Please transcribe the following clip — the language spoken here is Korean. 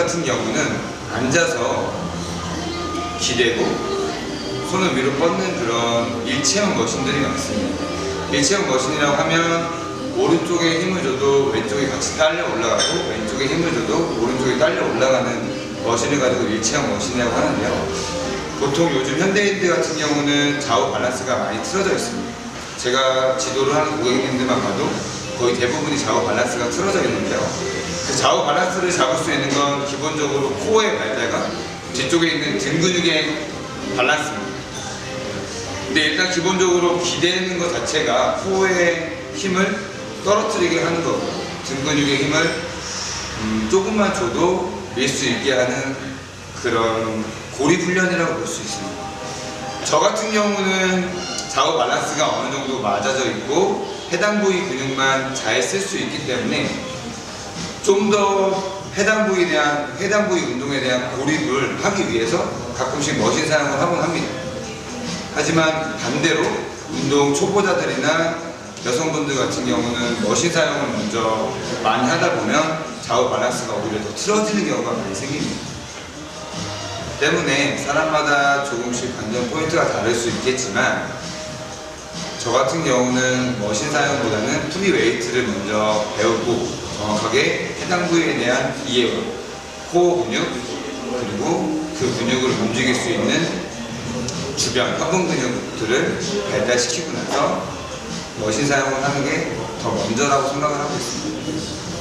같은 경우는 앉아서 기대고 손을 위로 뻗는 그런 일체형 머신들이 많습니다. 일체형 머신이라고 하면 오른쪽에 힘을 줘도 왼쪽이 같이 딸려 올라가고 왼쪽에 힘을 줘도 오른쪽이 딸려 올라가는 머신을 가지고 일체형 머신이라고 하는데요. 보통 요즘 현대인들 같은 경우는 좌우 밸런스가 많이 틀어져 있습니다. 제가 지도를 하는 고객님들만 봐도 거의 대부분이 좌우 밸런스가 틀어져 있는데요. 그 좌우 밸런스를 잡을 수 있는 건 기본적으로 코어의 발달과 뒤쪽에 있는 등 근육의 밸런스입니다. 근데 일단 기본적으로 기대는 것 자체가 코어의 힘을 떨어뜨리게 하는 거고 등 근육의 힘을 음, 조금만 줘도 밀 수 있게 하는 그런 고립 훈련이라고 볼 수 있습니다. 저 같은 경우는 좌우 밸런스가 어느 정도 맞아져 있고 해당 부위 근육만 잘 쓸 수 있기 때문에 좀 더 해당 부위에 대한 해당 부위 운동에 대한 고립을 하기 위해서 가끔씩 머신 사용을 하곤 합니다. 하지만 반대로 운동 초보자들이나 여성분들 같은 경우는 머신 사용을 먼저 많이 하다 보면 좌우 밸런스가 오히려 더 틀어지는 경우가 많이 생깁니다. 때문에 사람마다 조금씩 관전 포인트가 다를 수 있겠지만 저 같은 경우는 머신 사용보다는 프리 웨이트를 먼저 배우고 정확하게 해당 부위에 대한 이해와 코어 근육 그리고 그 근육을 움직일 수 있는 주변 협응 근육들을 발달시키고 나서 머신 사용을 하는 게 더 먼저라고 생각을 하고 있습니다.